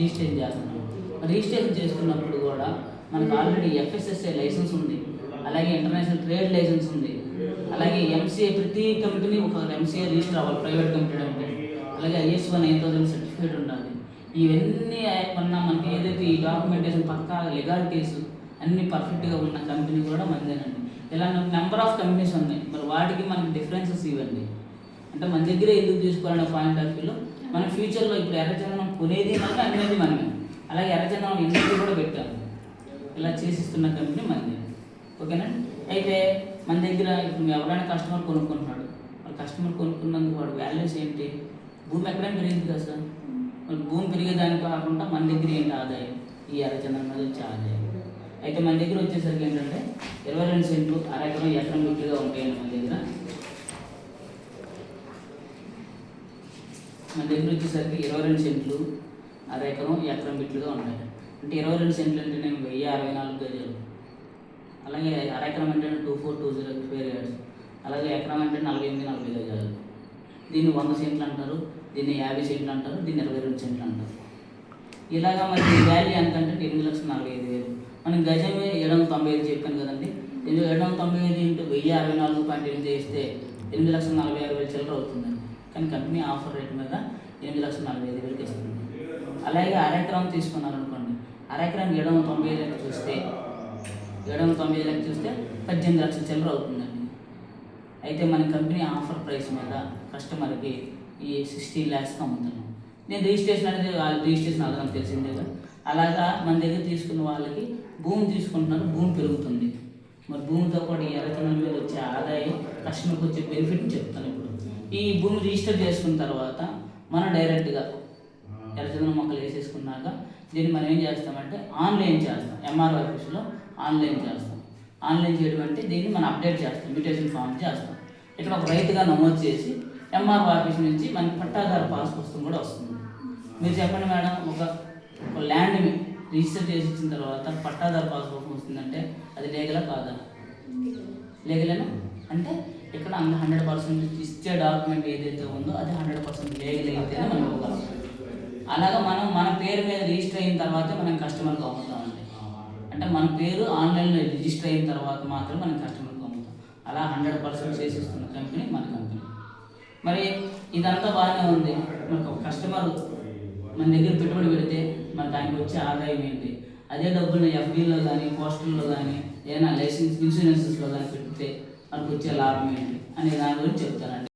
Registration చేస్తున్నాం registration చేసుకున్నప్పుడు కూడా మనకు ఆల్రెడీ ఎఫ్ఎస్ఎస్ఏ లైసెన్స్ ఉంది. అలాగే ఇంటర్నేషనల్ ట్రేడ్ లైసెన్స్ ఉంది. అలాగే ఎంసీఏ ప్రతి కంపెనీ ఒక ఎంసీఏ రిజిస్టర్ అవ్వాలి ప్రైవేట్ కంపెనీ అంటే. అలాగే IS one eight thousand certificate ఉండాలి. ఇవన్నీ కన్నా మనకి ఏదైతే ఈ డాక్యుమెంటేషన్ పక్కా లెగాలిటీస్ అన్ని పర్ఫెక్ట్గా ఉన్న కంపెనీ కూడా మంచిదేనండి ఇలా నెంబర్ ఆఫ్ కంపెనీస్ ఉన్నాయి. మరి వాటికి మనకి డిఫరెన్సెస్ ఇవ్వండి అంటే మన దగ్గర ఎందుకు తీసుకోవాలనే పాయింట్ ఆఫ్ వ్యూలో మన ఫ్యూచర్లో ఇప్పుడు ఎర్రచందనం కొనేది మనమే అనేది మనమే. అలాగే ఎర్రచందనం ఇండస్ట్రీ కూడా పెట్టాము ఇలా చేసిస్తున్న కంపెనీ మనది. ఓకేనా? అయితే మన దగ్గర ఇప్పుడు ఎవరైనా కస్టమర్ కొనుక్కుంటున్నాడు మరి కస్టమర్ కొనుక్కున్నందుకు వాడు వాల్యూస్ ఏంటి? భూమి ఎక్కడైనా పెరిగింది కదా సార్? మరి భూమి పెరిగేదానికి కాకుండా మన దగ్గర ఏంటి ఆదాయం? ఈ ఎర్రచందనం మీద వచ్చే ఆదాయం. అయితే మన దగ్గర వచ్చేసరికి ఏంటంటే ఇరవై రెండు సెంట్లు అర ఎకరం ఎకరం బిట్టుగా ఉంటాయండి మన దగ్గర. మన దగ్గర వచ్చేసరికి ఇరవై రెండు సెంట్లు అర ఎకరం ఎకరం బిట్లుగా ఉన్నాయి. అంటే ఇరవై రెండు సెంట్లు అంటే నేను వెయ్యి అరవై నాలుగు గజాలు. అలాగే అర ఎకరం అంటే two four two zero square yards. అలాగే ఎకరం అంటే నలభై ఎనిమిది నలభై గజాలు. దీన్ని వంద సెంట్లు అంటారు దీన్ని యాభై సెంట్లు అంటారు దీన్ని ఇరవై రెండు సెంట్లు అంటారు. ఇలాగా మరి వాల్యూ ఎంత అంటే ఎనిమిది లక్షల నలభై ఐదు వేలు. మనం గజం ఏడు వందల తొంభై ఐదు చెప్పాను కదండి. ఏడు వందల తొంభై ఐదు ఇంటూ వెయ్యి అరవై నాలుగు పాయింట్ ఎనిమిది వేస్తే ఎనిమిది లక్షల నలభై ఆరు వేలు చిల్లర అవుతుందండి. కానీ కంపెనీ ఆఫర్ రేట్ మీద ఎనిమిది లక్షల నలభై ఐదు వేలకి ఇస్తుంది. అలాగే అరెకరం తీసుకున్నారనుకోండి అరెకరం ఏడు వందల తొంభై ఐదు లెక్క చూస్తే ఏడు వందల తొంభై ఐదు లెక్క చూస్తే పద్దెనిమిది లక్షల చిల్లర అవుతుందండి. అయితే మన కంపెనీ ఆఫర్ ప్రైస్ మీద కస్టమర్కి ఈ సిక్స్టీ ల్యాక్స్కి అమ్ముతున్నాం. నేను రిజిస్ట్రేషన్ అనేది వాళ్ళు రిజిస్ట్రేషన్ అడగడం తెలిసిందే కదా. అలాగా మన దగ్గర తీసుకున్న వాళ్ళకి భూమి తీసుకుంటున్నారు భూమి పెరుగుతుంది. మరి భూమితో పాటు ఈ ఎర్రచందనం మీద వచ్చే ఆదాయం కస్టమర్కి వచ్చే బెనిఫిట్ చెప్తాను. ఈ భూమి రిజిస్టర్ చేసుకున్న తర్వాత మనం డైరెక్ట్గా ఎర్రచందనం మొక్కలు వేసేసుకున్నాక దీన్ని మనం ఏం చేస్తామంటే ఆన్లైన్ చేస్తాం. ఎంఆర్ ఆఫీస్లో ఆన్లైన్ చేస్తాం. ఆన్లైన్ చేయడం అంటే దీన్ని మనం అప్డేట్ చేస్తాం. ఇన్విటేషన్ ఫామ్ చేస్తాం. ఇక్కడ ఒక రైతుగా నమోదు చేసి ఎంఆర్ ఆఫీస్ నుంచి మనకి పట్టాదారు పాస్ పుస్తకం కూడా వస్తుంది. మీరు చెప్పండి మేడం ఒక ఒక ల్యాండ్ని రిజిస్టర్ చేసి ఇచ్చిన తర్వాత పట్టాదారు పాస్ పుస్తకం వస్తుందంటే అది లీగలా కాదా? లీగలేనా అంటే ఇక్కడ అంత హండ్రెడ్ పర్సెంట్ ఇచ్చే డాక్యుమెంట్ ఏదైతే ఉందో అది హండ్రెడ్ పర్సెంట్ లీగల్ అయితేనే మనం ఇవ్వగలం. అలాగా మనం మన పేరు మీద రిజిస్టర్ అయిన తర్వాతే మనం కస్టమర్కి అమ్ముతామండి. అంటే మన పేరు ఆన్లైన్లో రిజిస్టర్ అయిన తర్వాత మాత్రం మనం కస్టమర్కి అమ్ముతాం. అలా హండ్రెడ్ పర్సెంట్ చేసేస్తున్న కంపెనీ మన కంపెనీ. మరి ఇదంతా బాగానే ఉంది. మనకు ఒక కస్టమర్ మన దగ్గర పెట్టుబడి పెడితే మన దానికి వచ్చే ఆదాయం ఏంటి? అదే డబ్బులు ఎఫ్డీలో కానీ పోస్టల్లో కానీ ఏదైనా లైసెన్స్ ఇన్సూరెన్సెస్లో కానీ పెడితే వాళ్ళకి వచ్చే లాభం ఏంటి అనే దాని గురించి చెప్తానండి.